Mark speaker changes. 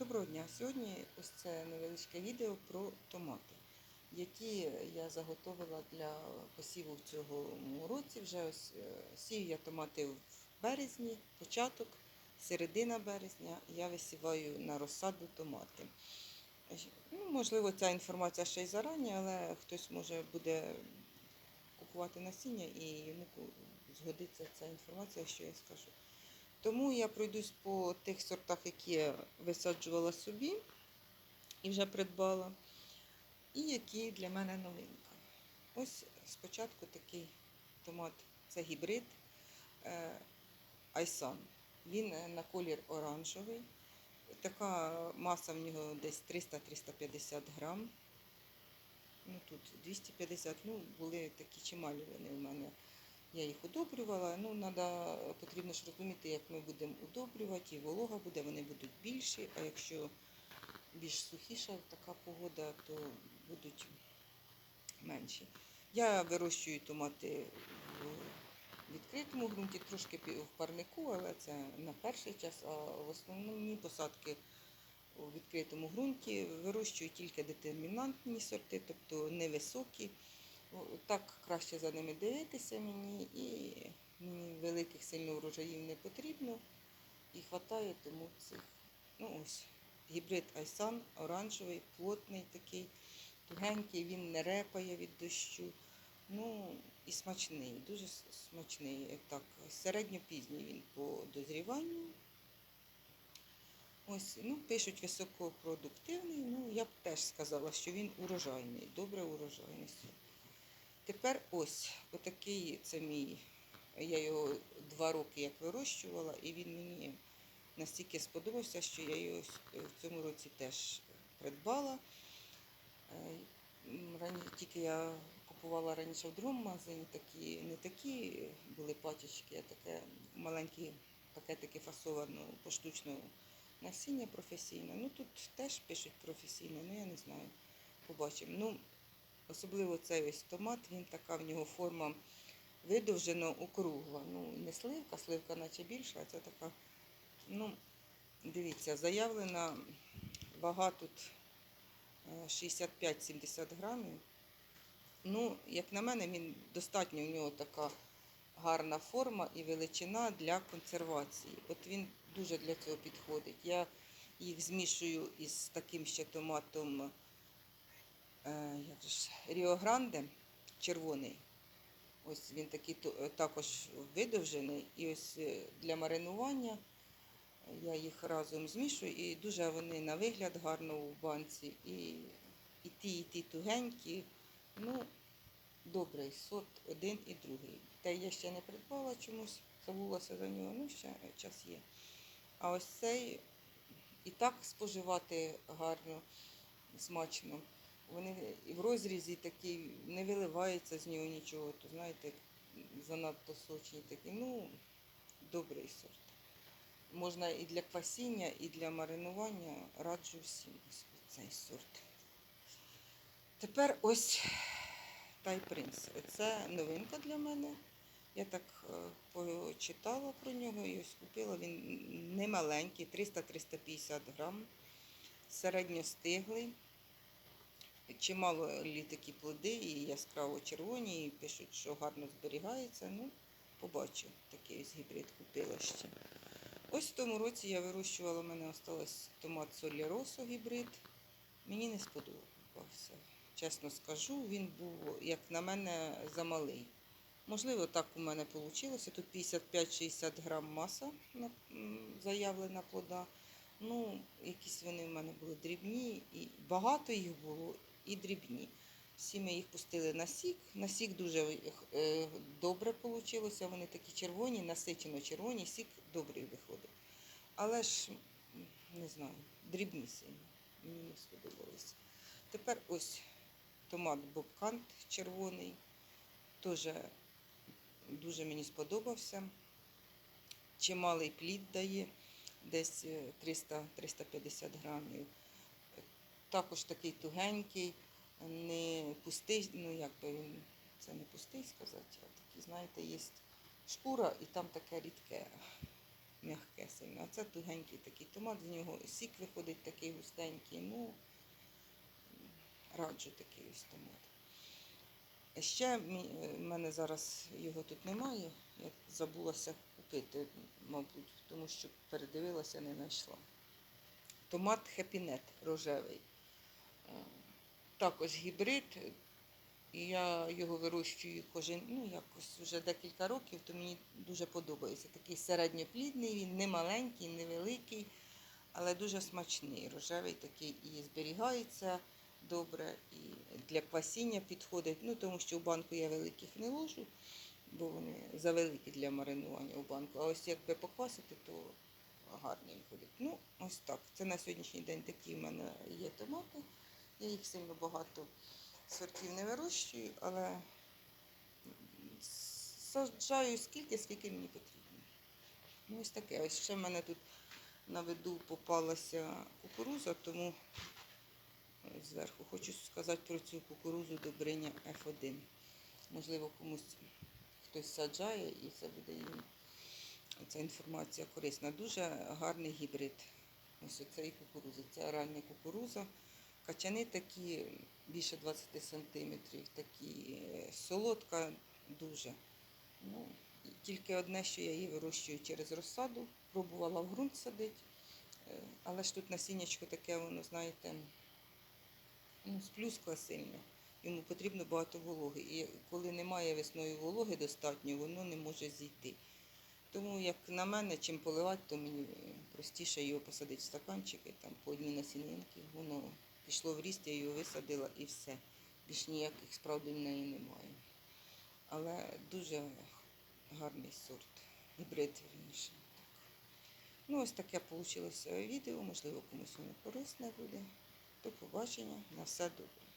Speaker 1: Доброго дня! Сьогодні ось це невеличке відео про томати, які я заготовила для посіву в цьому році. Вже ось е, сію я томати в березні, початок, середина березня. Я висіваю на розсаду томати. Ну, можливо, ця інформація ще й зарані, але хтось може буде купувати насіння і йому згодиться ця інформація, що я скажу. Тому я пройдусь по тих сортах, які я висаджувала собі і вже придбала, і які для мене новинка. Ось спочатку такий томат це гібрид е, Айсан. Він е, на колір оранжевий. Така маса в нього десь 300-350 грам. Ну, тут 250, ну, були такі чималі вони в мене. Я їх удобрювала. Ну, надо, потрібно ж розуміти, як ми будемо удобрювати, і волога буде, вони будуть більші, а якщо більш сухіша така погода, то будуть менші. Я вирощую томати в відкритому ґрунті, трошки в парнику, але це на перший час, а в основному посадки у відкритому ґрунті вирощую тільки детермінантні сорти, тобто невисокі. Так краще за ними дивитися мені, і мені великих сильно врожаїв не потрібно. І вистачає тому цих. Ну ось, гібрид Айсан, оранжевий, плотний такий, тугенький, він не репає від дощу. Ну і смачний, дуже смачний. Так, середньопізній він по дозріванню. Ось, ну, пишуть високопродуктивний, ну я б теж сказала, що він урожайний, добре урожайний. Тепер ось отакий це мій. Я його два роки як вирощувала, і він мені настільки сподобався, що я його в цьому році теж придбала. Рані, тільки я купувала раніше в другому магазині, такі, не такі були пачечки, а таке маленькі пакетики фасовано поштучно насіння професійне. Ну тут теж пишуть професійне, ну я не знаю. Побачимо. Ну, Особливо цей ось томат, він така в нього форма видовжено округла. Ну, не сливка, сливка наче більша, а це така, ну, дивіться, заявлена вага тут 65-70 грамів. Ну, як на мене, він достатньо в нього така гарна форма і величина для консервації. От він дуже для цього підходить. Я їх змішую із таким ще томатом. Як Ріо Гранде червоний. Ось він такий також видовжений. І ось е, для маринування я їх разом змішую, і дуже вони на вигляд гарно у банці. І і ті, і ті тугенькі. Ну, добрий сорт, один і другий. Та я ще не придбала чомусь, забулася за нього, ну ще час є. А ось цей і так споживати гарно, смачно. Вони і в розрізі такі, не виливається з нього нічого, то знаєте, занадто сочні такі. Ну, добрий сорт. Можна і для квасіння, і для маринування раджу всім цей сорт. Тепер ось тайпринц. Це новинка для мене. Я так е, почитала про нього і ось купила. Він не маленький, 300-350 грам, середньостиглий. Чимало лі такі плоди і яскраво червоні, і пишуть, що гарно зберігається. Ну, побачу, такий ось гібрид купила ще. Ось в тому році я вирощувала, у мене осталось томат соляросо гібрид. Мені не сподобався. Чесно скажу, він був, як на мене, замалий. Можливо, так у мене вийшло. Тут 55-60 грам маса заявлена плода. Ну, якісь вони в мене були дрібні, і багато їх було і дрібні. Всі ми їх пустили на сік. На сік дуже е, добре вийшло. Вони такі червоні, насичено червоні, сік добрий виходить. Але ж, не знаю, дрібні сильно. Мені не сподобалося. Тепер ось томат бобкант червоний. Теж дуже мені сподобався. Чималий плід дає, десь 300-350 грамів також такий тугенький, не пустий, ну як би він, це не пустий сказати, а такий, знаєте, є шкура і там таке рідке. м'яке сильно. А це тугенький такий томат, з нього сік виходить такий густенький. Ну, раджу такий ось томат. Ще в мене зараз його тут немає. Я забулася купити, мабуть, тому що передивилася, не знайшла. Томат хепінет рожевий. Також гібрид. І я його вирощую кожен, ну якось вже декілька років, то мені дуже подобається. Такий середньоплідний, він не маленький, не великий, але дуже смачний. Рожевий такий і зберігається добре, і для квасіння підходить. Ну, тому що в банку я великих не ложу, бо вони завеликі для маринування у банку. А ось якби поквасити, то гарний виходить. Ну, ось так. Це на сьогоднішній день такі в мене є томати. Я їх сильно багато сортів не вирощую, але саджаю скільки, скільки мені потрібно. Ну, ось таке. Ось ще в мене тут на виду попалася кукуруза, тому зверху хочу сказати про цю кукурузу добриня F1. Можливо, комусь хтось саджає і це буде їм ця інформація корисна. Дуже гарний гібрид. Ось цієї кукурузи. Це рання кукуруза. Качани такі більше 20 сантиметрів, такі е, солодка дуже. Ну, тільки одне, що я її вирощую через розсаду, пробувала в ґрунт садити, е, але ж тут насіннячко таке, воно, знаєте, ну, сплюскла сильно. Йому потрібно багато вологи. І коли немає весною вологи достатньо, воно не може зійти. Тому, як на мене, чим поливати, то мені е, простіше його посадити в стаканчики, там по одній насінинки. Воно пішло в ріст, я його висадила і все. Більш ніяких справ до неї немає. Але дуже гарний сорт. Гібрид вірніше. Ну, ось таке вийшло відео. Можливо, комусь воно корисне буде. До побачення. На все добре.